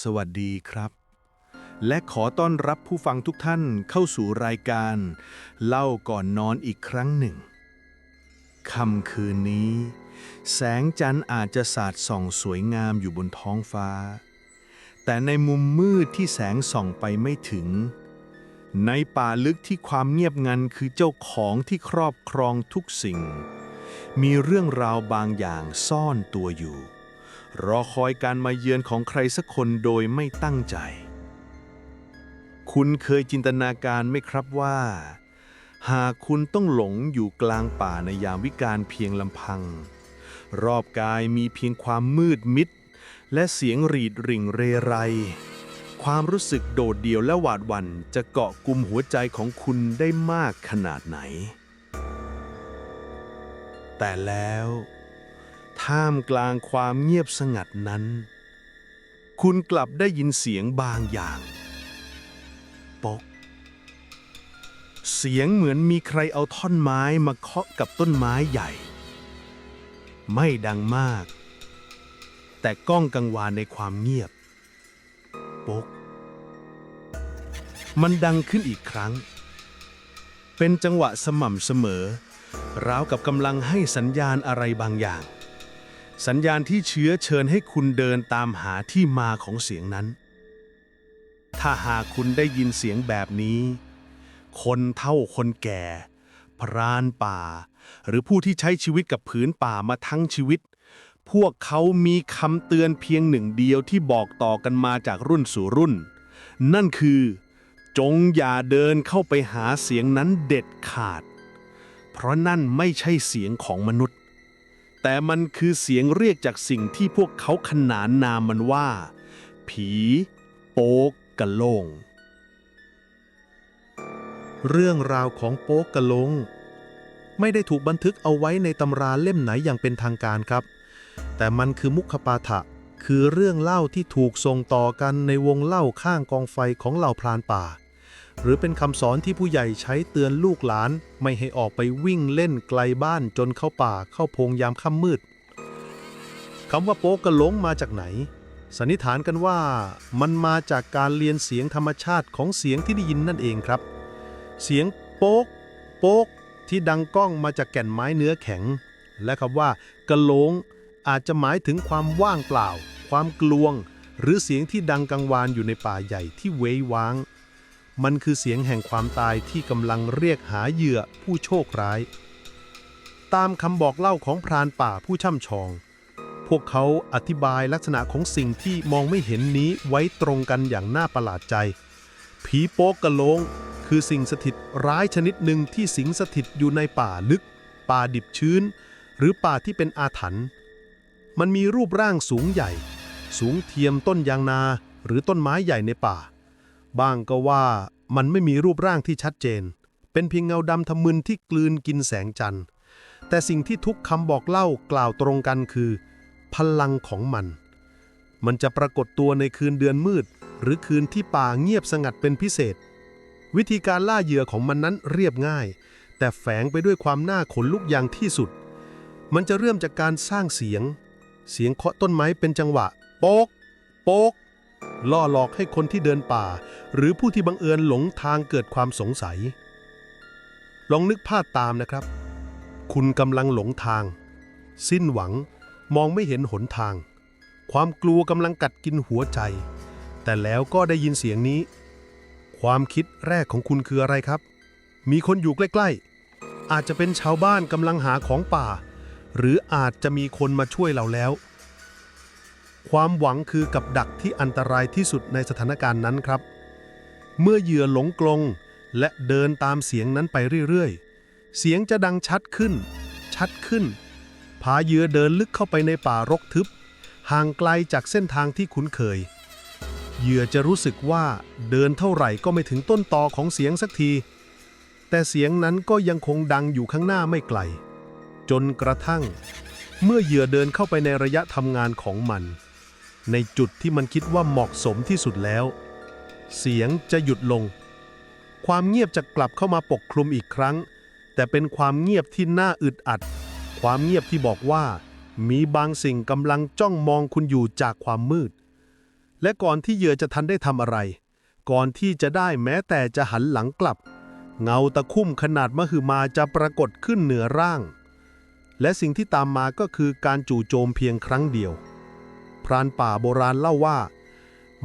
สวัสดีครับ และขอต้อนรับผู้ฟังทุกท่านเข้าสู่รายการ เล่าก่อนนอนอีกครั้งหนึ่งค่ำคืนนี้ แสงจันทร์อาจจะสาดส่องสวยงามอยู่บนท้องฟ้า แต่ในมุมมืดที่แสงส่องไปไม่ถึง ในป่าลึกที่ความเงียบงันคือเจ้าของที่ครอบครองทุกสิ่ง มีเรื่องราวบางอย่างซ่อนตัวอยู่ รอคอยการมาเยือนของใครสักคนโดยไม่ตั้งใจ คุณเคยจินตนาการไหมครับว่า หากคุณต้องหลงอยู่กลางป่าในยามวิกาลเพียงลำพัง รอบกายมีเพียงความมืดมิด และเสียงรีดริ่งเรไร ความรู้สึกโดดเดี่ยวและหวาดหวั่นจะเกาะกลุ่มหัวใจของคุณได้มากขนาดไหน แต่แล้ว ท่ามกลางความเงียบสงัดนั้น คุณกลับได้ยินเสียงบางอย่างปกเสียงเหมือนมีใครเอาท่อนไม้มาเคาะกับต้นไม้ใหญ่ ไม่ดังมาก แต่ก้องกังวานในความเงียบปกมันดังขึ้นอีกครั้ง เป็นจังหวะสม่ำเสมอ ราวกับกำลังให้สัญญาณอะไรบางอย่าง สัญญาณที่เชื้อเชิญให้คุณเดินตามหาที่มาของเสียงนั้น ถ้าหากคุณได้ยินเสียงแบบนี้ คนเท่าคนแก่ พรานป่า หรือผู้ที่ใช้ชีวิตกับผืนป่ามาทั้งชีวิต พวกเขามีคำเตือนเพียงหนึ่งเดียวที่บอกต่อกันมาจากรุ่นสู่รุ่น นั่นคือ จงอย่าเดินเข้าไปหาเสียงนั้นเด็ดขาด เพราะนั่นไม่ใช่เสียงของมนุษย์ แต่มันคือเสียงเรียกจากสิ่งที่พวกเขาขนานนามมันว่า ผี โป๊กกะโลง เรื่องราวของโป๊กกะลง ไม่ได้ถูกบันทึกเอาไว้ในตำราเล่มไหนอย่างเป็นทางการครับ แต่มันคือมุขปาฐะคือเรื่องเล่าที่ถูกส่งต่อกันในวงเล่าข้างกองไฟของเหล่าพรานป่า หรือเป็นคำสอนที่ผู้ใหญ่ใช้เตือนลูกหลาน ไม่ให้ออกไปวิ่งเล่นไกลบ้านจนเข้าป่าเข้าพงยามค่ำมืดคำว่าโป๊กกะลงมาจากไหน สันนิษฐานกันว่ามันมาจากการเรียนเสียงธรรมชาติของเสียงที่ได้ยินนั่นเองครับ เสียงโป๊ก โป๊ก ที่ดังก้องมาจากแก่นไม้เนื้อแข็ง และคำว่ากะหลงอาจจะหมายถึงความว่างเปล่า ความกลวง หรือเสียงที่ดังกังวานอยู่ในป่าใหญ่ที่เว้ยว้าง มันคือเสียงแห่งความตายที่กำลังเรียกหาเหยื่อผู้โชคร้าย ตามคำบอกเล่าของพรานป่าผู้ช่ำชอง พวกเขาอธิบายลักษณะของสิ่งที่มองไม่เห็นนี้ไว้ตรงกันอย่างน่าประหลาดใจ ผีโป๊กกะโลงคือสิ่งสถิตร้ายชนิดหนึ่งที่สิงสถิตอยู่ในป่าลึก ป่าดิบชื้น หรือป่าที่เป็นอาถรรพ์มันมีรูปร่างสูงใหญ่ สูงเทียมต้นยางนาหรือต้นไม้ใหญ่ในป่า บ้างก็ว่ามันไม่มีรูปร่างที่ชัดเจน เป็นเพียงเงาดำทะมึนที่กลืนกินแสงจันทร์ แต่สิ่งที่ทุกคำบอกเล่ากล่าวตรงกันคือ พลังของมัน มันจะปรากฏตัวในคืนเดือนมืด หรือคืนที่ป่าเงียบสงัดเป็นพิเศษ วิธีการล่าเหยื่อของมันนั้นเรียบง่าย แต่แฝงไปด้วยความน่าขนลุกอย่างที่สุด มันจะเริ่มจากการสร้างเสียง เสียงเคาะต้นไม้เป็นจังหวะ โป๊ก โป๊ก ล่อหลอกให้คนที่เดินป่า หรือผู้ที่บังเอิญหลงทางเกิดความสงสัย ลองนึกภาพตามนะครับ คุณกำลังหลงทาง สิ้นหวัง มองไม่เห็นหนทาง ความกลัวกำลังกัดกินหัวใจ แต่แล้วก็ได้ยินเสียงนี้ ความคิดแรกของคุณคืออะไรครับ มีคนอยู่ใกล้ ๆ อาจจะเป็นชาวบ้านกำลังหาของป่า หรืออาจจะมีคนมาช่วยเราแล้ว ความหวังคือกับดักที่อันตรายที่สุดในสถานการณ์นั้นครับ เมื่อเหยื่อหลงกลงและเดินตามเสียงนั้นไปเรื่อยๆ เสียงจะดังชัดขึ้น ชัดขึ้น พาเหยื่อเดินลึกเข้าไปในป่ารกทึบ ห่างไกลจากเส้นทางที่คุ้นเคย เหยื่อจะรู้สึกว่าเดินเท่าไหร่ก็ไม่ถึงต้นตอของเสียงสักที แต่เสียงนั้นก็ยังคงดังอยู่ข้างหน้าไม่ไกล จนกระทั่ง เมื่อเหยื่อเดินเข้าไปในระยะทำงานของมัน ในจุดที่มันคิดว่าเหมาะสมที่สุดแล้ว เสียงจะหยุดลง ความเงียบจะกลับเข้ามาปกคลุมอีกครั้ง แต่เป็นความเงียบที่น่าอึดอัด ความเงียบที่บอกว่า มีบางสิ่งกำลังจ้องมองคุณอยู่จากความมืด และก่อนที่เหยื่อจะทันได้ทำอะไร ก่อนที่จะได้แม้แต่จะหันหลังกลับ เงาตะคุ่มขนาดมหึมาจะปรากฏขึ้นเหนือร่าง และสิ่งที่ตามมาก็คือการจู่โจมเพียงครั้งเดียว รานป่าโบราณเล่าว่า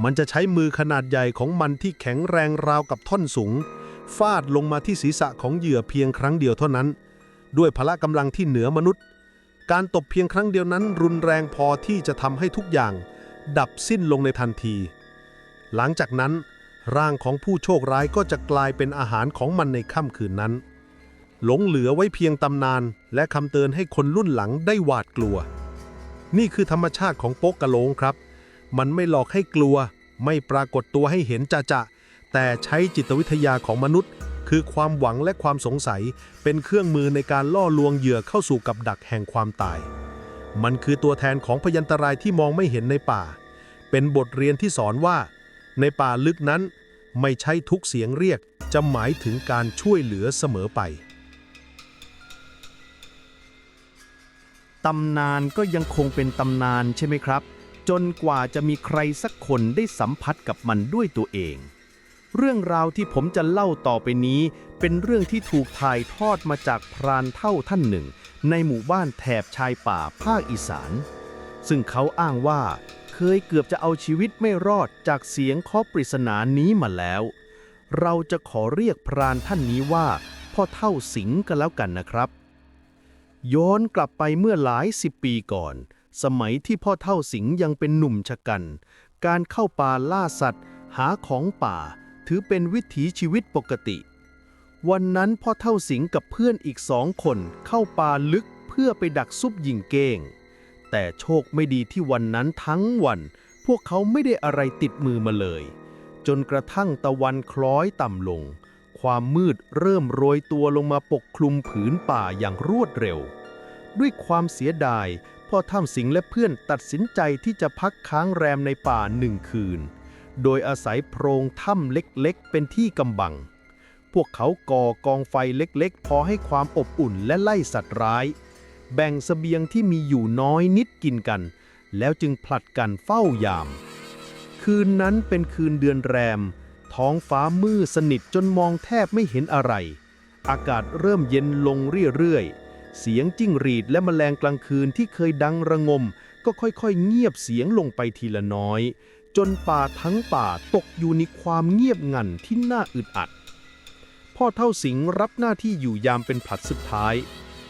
มันจะใช้มือขนาดใหญ่ของมันที่แข็งแรงราวกับท่อนสูง ฟาดลงมาที่ศีรษะของเหยื่อเพียงครั้งเดียวเท่านั้น ด้วยพละกำลังที่เหนือมนุษย์ การตบเพียงครั้งเดียวนั้น รุนแรงพอที่จะทำให้ทุกอย่าง ดับสิ้นลงในทันที หลังจากนั้น ร่างของผู้โชคร้ายก็จะกลายเป็นอาหารของมันในค่ำคืนนั้นหลงเหลือไว้เพียงตำนาน และคำเตือนให้คนรุ่นหลังได้หวาดกลัว นี่คือธรรมชาติของโป๊กกะโหลงครับ มันไม่หลอกให้กลัว ไม่ปรากฏตัวให้เห็นจะจะแต่ใช้จิตวิทยาของมนุษย์ คือความหวังและความสงสัย เป็นเครื่องมือในการล่อลวงเหยื่อเข้าสู่กับดักแห่งความตาย มันคือตัวแทนของพยันตรายที่มองไม่เห็นในป่า เป็นบทเรียนที่สอนว่า ในป่าลึกนั้น ไม่ใช่ทุกเสียงเรียกจะหมายถึงการช่วยเหลือเสมอไป ตำนานก็ยังคงเป็นตำนานใช่ไหมครับ จนกว่าจะมีใครสักคนได้สัมผัสกับมันด้วยตัวเอง เรื่องราวที่ผมจะเล่าต่อไปนี้ เป็นเรื่องที่ถูกถ่ายทอดมาจากพรานเท่าท่านหนึ่ง ในหมู่บ้านแถบชายป่าภาคอีสาน ซึ่งเขาอ้างว่าเคยเกือบจะเอาชีวิตไม่รอดจากเสียงเคาะปริศนานี้มาแล้ว เราจะขอเรียกพรานท่านนี้ว่าพ่อเท่าสิงกันแล้วกันนะครับ ย้อนกลับไปเมื่อหลายสิบปีก่อน สมัยที่พ่อเท่าสิงห์ยังเป็นหนุ่มชะกัน การเข้าป่าล่าสัตว์ หาของป่า ถือเป็นวิถีชีวิตปกติ วันนั้นพ่อเท่าสิงห์กับเพื่อนอีกสองคนเข้าป่าลึกเพื่อไปดักซุบยิงเก้ง แต่โชคไม่ดีที่วันนั้นทั้งวัน พวกเขาไม่ได้อะไรติดมือมาเลย จนกระทั่งตะวันคล้อยต่ำลงความมืดเริ่มโรยตัวลงมาปกคลุมผืนป่าอย่างรวดเร็ว ด้วยความเสียดาย พ่อถ้ำสิงและเพื่อนตัดสินใจที่จะพักค้างแรมในป่าหนึ่งคืน โดยอาศัยโพรงถ้ำเล็กๆ เป็นที่กำบัง พวกเขาก่อกองไฟเล็กๆ พอให้ความอบอุ่นและไล่สัตว์ร้าย แบ่งเสบียงที่มีอยู่น้อยนิดกินกัน แล้วจึงผลัดกันเฝ้ายาม คืนนั้นเป็นคืนเดือนแรม ท้องฟ้ามืดสนิทจนมองแทบไม่เห็นอะไร อากาศเริ่มเย็นลงเรื่อยๆ เสียงจิ้งหรีดและแมลงกลางคืนที่เคยดังระงม ก็ค่อยๆ เงียบเสียงลงไปทีละน้อย จนป่าทั้งป่าตกอยู่ในความเงียบงันที่น่าอึดอัด พ่อเท่าสิงห์รับหน้าที่อยู่ยามเป็นผลัดสุดท้าย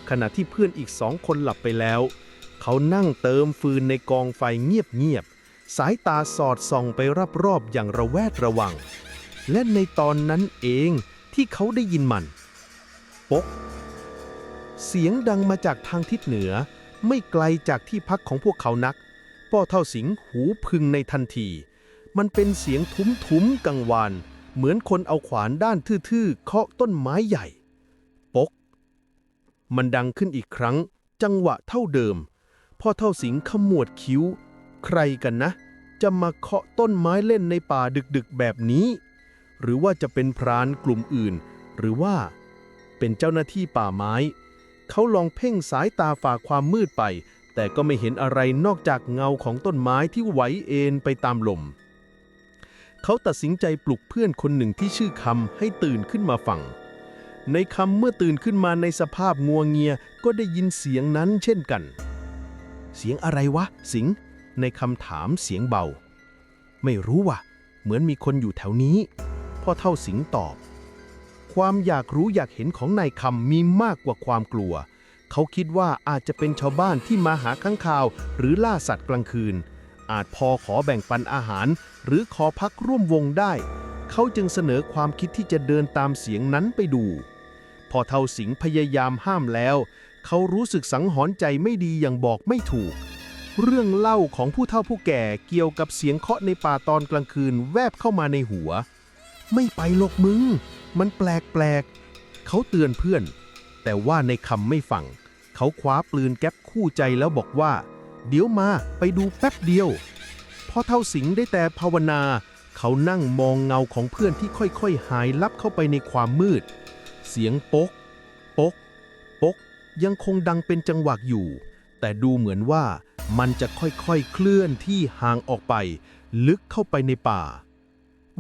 ขณะที่เพื่อนอีกสองคนหลับไปแล้ว เขานั่งเติมฟืนในกองไฟเงียบๆสายตาสอดส่องไปรอบๆอย่างระแวดระวัง และในตอนนั้นเองที่เขาได้ยินมันป๊ก เสียงดังมาจากทางทิศเหนือ ไม่ไกลจากที่พักของพวกเขานักพ่อเท่าสิงห์หูพึงในทันที มันเป็นเสียงทุ้มๆกังวาน เหมือนคนเอาขวานด้านทื่อๆเคาะต้นไม้ใหญ่ ปก มันดังขึ้นอีกครั้ง จังหวะเท่าเดิม พ่อเท่าสิงห์ขมวดคิ้ว ใครกันนะ จะมาเคาะต้นไม้เล่นในป่าดึกๆแบบนี้ หรือว่าจะเป็นพรานกลุ่มอื่น หรือว่าเป็นเจ้าหน้าที่ป่าไม้ เขาลองเพ่งสายตาฝ่าความมืดไป แต่ก็ไม่เห็นอะไรนอกจากเงาของต้นไม้ที่ไหวเอ็นไปตามลม เขาตัดสินใจปลุกเพื่อนคนหนึ่งที่ชื่อคำให้ตื่นขึ้นมาฟัง ในคำเมื่อตื่นขึ้นมาในสภาพงัวเงียก็ได้ยินเสียงนั้นเช่นกัน เสียงอะไรวะ สิง ในคำถามเสียงเบา ไม่รู้ว่ะ เหมือนมีคนอยู่แถวนี้ พ่อเท่าสิงตอบ ความอยากรู้อยากเห็นของนายคำมีมากกว่าความกลัว เขาคิดว่าอาจจะเป็นชาวบ้านที่มาหาข้างคาว หรือล่าสัตว์กลางคืน อาจพอขอแบ่งปันอาหาร หรือขอพักร่วมวงได้ เขาจึงเสนอความคิดที่จะเดินตามเสียงนั้นไปดู พอเท่าสิงพยายามห้ามแล้ว เขารู้สึกสังหรณ์ใจไม่ดีอย่างบอกไม่ถูก เรื่องเล่าของผู้เฒ่าผู้แก่เกี่ยวกับเสียงเคาะในป่าตอนกลางคืนแวบเข้ามาในหัว ไม่ไปหรอกมึง มันแปลกแปลกๆเขาเตือนเพื่อน แต่ว่าในคำไม่ฟัง เขาคว้าปืนแก๊ปคู่ใจแล้วบอกว่า เดี๋ยวมาไปดูแป๊บเดียวพอเท่าสิงได้แต่ภาวนา เขานั่งมองเงาของเพื่อนที่ค่อยๆ หายลับเข้าไปในความมืด เสียงปก ปก ปก ยังคงดังเป็นจังหวะอยู่ แต่ดูเหมือนว่ามันจะค่อยๆ เคลื่อนที่ห่างออกไป ลึกเข้าไปในป่า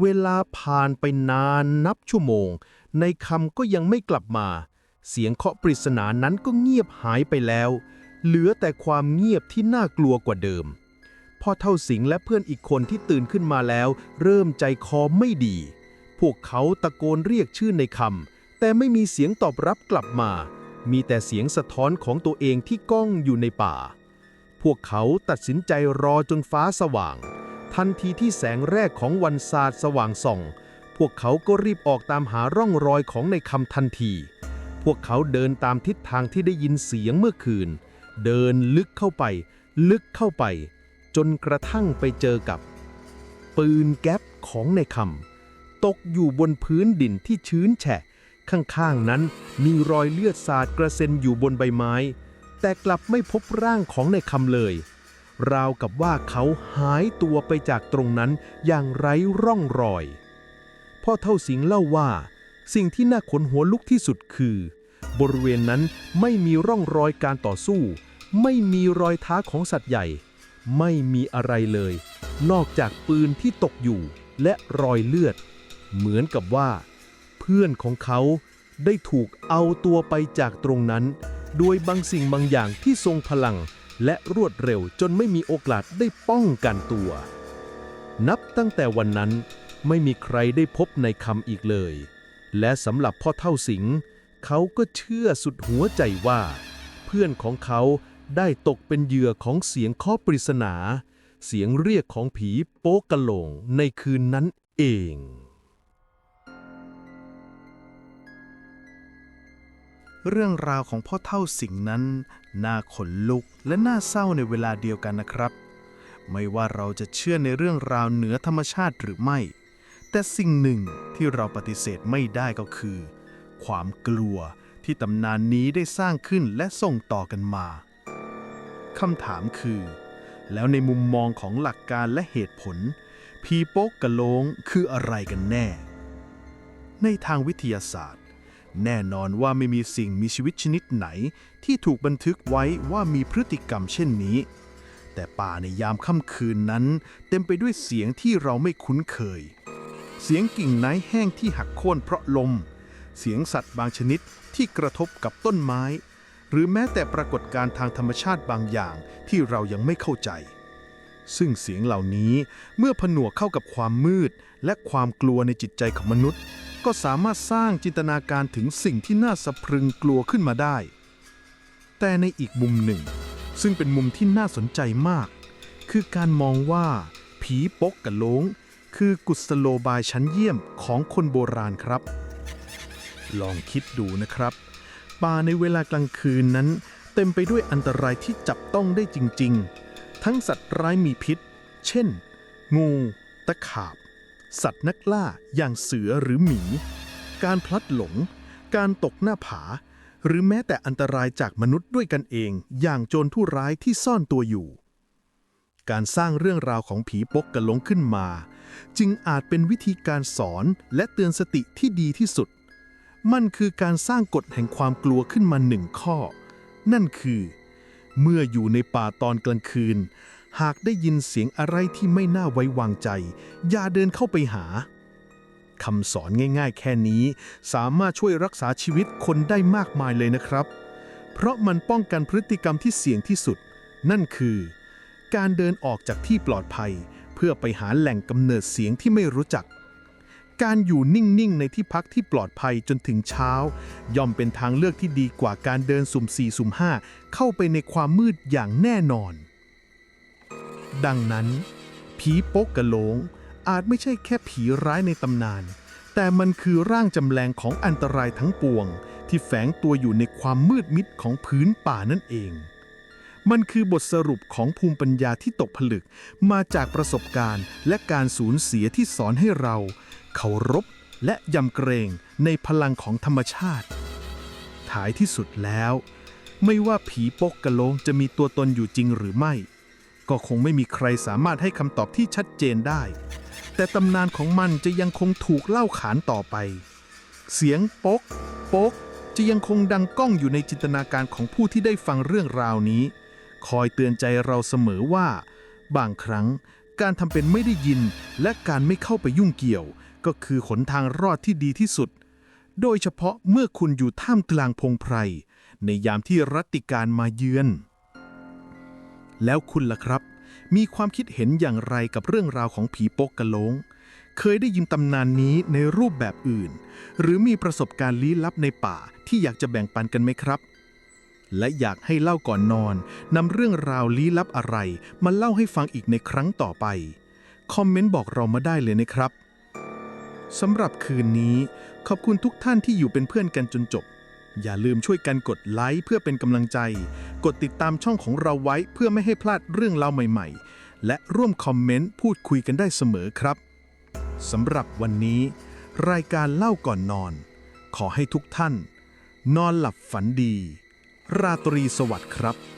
เวลาผ่านไปนานนับชั่วโมง ในคำก็ยังไม่กลับมา เสียงเคาะปริศนานั้นก็เงียบหายไปแล้ว เหลือแต่ความเงียบที่น่ากลัวกว่าเดิม พ่อเท่าสิงและเพื่อนอีกคนที่ตื่นขึ้นมาแล้ว เริ่มใจคอไม่ดี พวกเขาตะโกนเรียกชื่อในคำแต่ไม่มีเสียงตอบรับกลับมา มีแต่เสียงสะท้อนของตัวเองที่ก้องอยู่ในป่า พวกเขาตัดสินใจรอจนฟ้าสว่าง ทันทีที่แสงแรกของวันสาดสว่างส่อง พวกเขาก็รีบออกตามหาร่องรอยของในคำทันที พวกเขาเดินตามทิศทางที่ได้ยินเสียงเมื่อคืน เดินลึกเข้าไป ลึกเข้าไป จนกระทั่งไปเจอกับ ปืนแก๊ปของในคำตกอยู่บนพื้นดินที่ชื้นแฉะ ข้างๆนั้นมีรอยเลือดสาดกระเซ็นอยู่บนใบไม้ แต่กลับไม่พบร่างของในคำเลย ราวกับว่าเขาหายตัวไปจากตรงนั้นอย่างไร้ร่องรอย พ่อเท่าสิงเล่าว่า สิ่งที่น่าขนหัวลุกที่สุดคือ บริเวณนั้นไม่มีร่องรอยการต่อสู้ ไม่มีรอยเท้าของสัตว์ใหญ่ ไม่มีอะไรเลย นอกจากปืนที่ตกอยู่และรอยเลือด เหมือนกับว่า เพื่อนของเขาได้ถูกเอาตัวไปจากตรงนั้น โดยบางสิ่งบางอย่างที่ทรงพลัง และรวดเร็วจนไม่มีโอกาสได้ป้องกันตัว นับตั้งแต่วันนั้นไม่มีใครได้พบในคำอีกเลย และสำหรับพ่อเท่าสิงห์เขาก็เชื่อสุดหัวใจว่า เพื่อนของเขาได้ตกเป็นเหยื่อของเสียงเคาะปริศนา เสียงเรียกของผีโป๊กะโหลงในคืนนั้นเองเรื่องราวของพ่อเท่าสิงห์นั้น น่าขนลุกและน่าเศร้าในเวลาเดียวกันนะครับ ไม่ว่าเราจะเชื่อในเรื่องราวเหนือธรรมชาติหรือไม่ แต่สิ่งหนึ่งที่เราปฏิเสธไม่ได้ก็คือ ความกลัวที่ตำนานนี้ได้สร้างขึ้นและส่งต่อกันมาคำถามคือ แล้วในมุมมองของหลักการและเหตุผล ผีโป๊กกะโหลงคืออะไรกันแน่ ในทางวิทยาศาสตร์ แน่นอนว่าไม่มีสิ่งมีชีวิตชนิดไหน ที่ถูกบันทึกไว้ว่ามีพฤติกรรมเช่นนี้ แต่ป่าในยามค่ำคืนนั้น เต็มไปด้วยเสียงที่เราไม่คุ้นเคย เสียงกิ่งไม้แห้งที่หักโค่นเพราะลม เสียงสัตว์บางชนิดที่กระทบกับต้นไม้ หรือแม้แต่ปรากฏการณ์ทางธรรมชาติบางอย่างที่เรายังไม่เข้าใจ ซึ่งเสียงเหล่านี้เมื่อผนวกเข้ากับความมืดและความกลัวในจิตใจของมนุษย์ ก็สามารถสร้างจินตนาการถึงสิ่งที่น่าสะพรึงกลัวขึ้นมาได้ แต่ในอีกมุมหนึ่ง ซึ่งเป็นมุมที่น่าสนใจมาก คือการมองว่า ผีปกกะโหลง คือกุศโลบายชั้นเยี่ยมของคนโบราณครับ ลองคิดดูนะครับ ป่าในเวลากลางคืนนั้น เต็มไปด้วยอันตรายที่จับต้องได้จริง ๆ ทั้งสัตว์ร้ายมีพิษ เช่น งู ตะขาบ สัตว์นักล่าอย่างเสือหรือหมี การพลัดหลง การตกหน้าผา หรือแม้แต่อันตรายจากมนุษย์ด้วยกันเอง อย่างโจรผู้ร้ายที่ซ่อนตัวอยู่ การสร้างเรื่องราวของผีปกกระหลงขึ้นมา จึงอาจเป็นวิธีการสอนและเตือนสติที่ดีที่สุด มันคือการสร้างกฎแห่งความกลัวขึ้นมาหนึ่งข้อ นั่นคือ เมื่ออยู่ในป่าตอนกลางคืน หากได้ยินเสียงอะไรที่ไม่น่าไว้วางใจ อย่าเดินเข้าไปหาคำสอนง่ายๆ แค่นี้ สามารถช่วยรักษาชีวิตคนได้มากมายเลยนะครับ เพราะมันป้องกันพฤติกรรมที่เสี่ยงที่สุด นั่นคือ การเดินออกจากที่ปลอดภัย เพื่อไปหาแหล่งกำเนิดเสียงที่ไม่รู้จัก การอยู่นิ่งๆ ในที่พักที่ปลอดภัยจนถึงเช้า ย่อมเป็นทางเลือกที่ดีกว่าการเดินสุ่มสี่สุ่มห้าเข้าไปในความมืดอย่างแน่นอน ดังนั้น ผีโป๊กกะโหลงอาจไม่ใช่แค่ผีร้ายในตำนาน แต่มันคือร่างจำแรงของอันตรายทั้งปวง ที่แฝงตัวอยู่ในความมืดมิดของพื้นป่านั่นเอง มันคือบทสรุปของภูมิปัญญาที่ตกผลึกมาจากประสบการณ์ และการสูญเสียที่สอนให้เราเคารพและยำเกรงในพลังของธรรมชาติ ท้ายที่สุดแล้ว ไม่ว่าผีปกกะโหลงจะมีตัวตนอยู่จริงหรือไม่ ก็คงไม่มีใครสามารถให้คำตอบที่ชัดเจนได้ แต่ตำนานของมันจะยังคงถูกเล่าขานต่อไป เสียงปกปกจะยังคงดังก้องอยู่ในจินตนาการของผู้ที่ได้ฟังเรื่องราวนี้ คอยเตือนใจเราเสมอว่า บางครั้งการทำเป็นไม่ได้ยิน และการไม่เข้าไปยุ่งเกี่ยว ก็คือหนทางรอดที่ดีที่สุด โดยเฉพาะเมื่อคุณอยู่ท่ามกลางพงไพรในยามที่รัตติการมาเยือน แล้วคุณล่ะครับ มีความคิดเห็นอย่างไรกับเรื่องราวของผีโป๊กกะโลง เคยได้ยินตำนานนี้ในรูปแบบอื่น หรือมีประสบการณ์ลี้ลับในป่าที่อยากจะแบ่งปันกันไหมครับ และอยากให้เล่าก่อนนอนนำเรื่องราวลี้ลับอะไร มาเล่าให้ฟังอีกในครั้งต่อไป คอมเมนต์บอกเรามาได้เลยนะครับสำหรับคืนนี้ ขอบคุณทุกท่านที่อยู่เป็นเพื่อนกันจนจบ อย่าลืมช่วยกันกดไลค์เพื่อเป็นกำลังใจ กดติดตามช่องของเราไว้เพื่อไม่ให้พลาดเรื่องราวใหม่ ๆ และร่วมคอมเมนต์พูดคุยกันได้เสมอครับสำหรับวันนี้ รายการเล่าก่อนนอน ขอให้ทุกท่าน นอนหลับฝันดี ราตรีสวัสดิ์ครับ